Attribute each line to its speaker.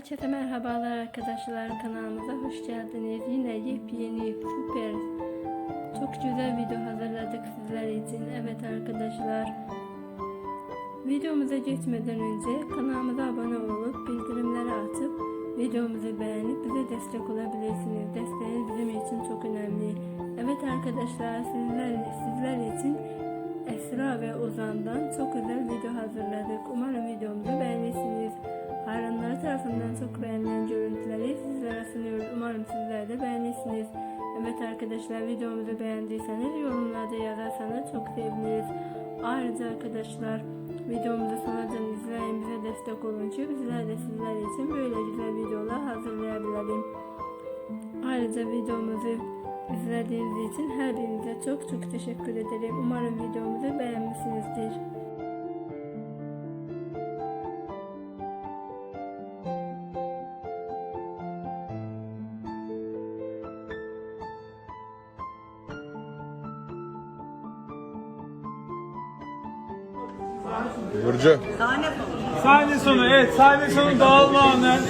Speaker 1: Herkese merhabalar arkadaşlar kanalımıza hoş geldiniz. Yine yepyeni süper çok güzel video hazırladık sizler için. Evet arkadaşlar videomuza geçmeden önce kanalımıza abone olup bildirimleri atıp videomuzu beğenip bize destek olabilirsiniz. Desteğiniz bizim için çok önemli. Evet arkadaşlar sizler, sizler için Esra ve Ozan'dan çok özel görüntüleri sizlere sunuyoruz. Umarım sizler de beğenirsiniz. Evet arkadaşlar videomuzu beğendiyseniz yorumlarda yazarsanız çok seviniriz. Ayrıca arkadaşlar videomuzu sonradan izleyin bize destek olun ki bizler de sizler için böyle güzel videolar hazırlayabilelim. Ayrıca videomuzu izlediğiniz için her birinize çok çok teşekkür ederim. Umarım videomuzu beğenmişsinizdir.
Speaker 2: Burcu.
Speaker 3: Sahne sonu evet sahne sonu dağılma anı.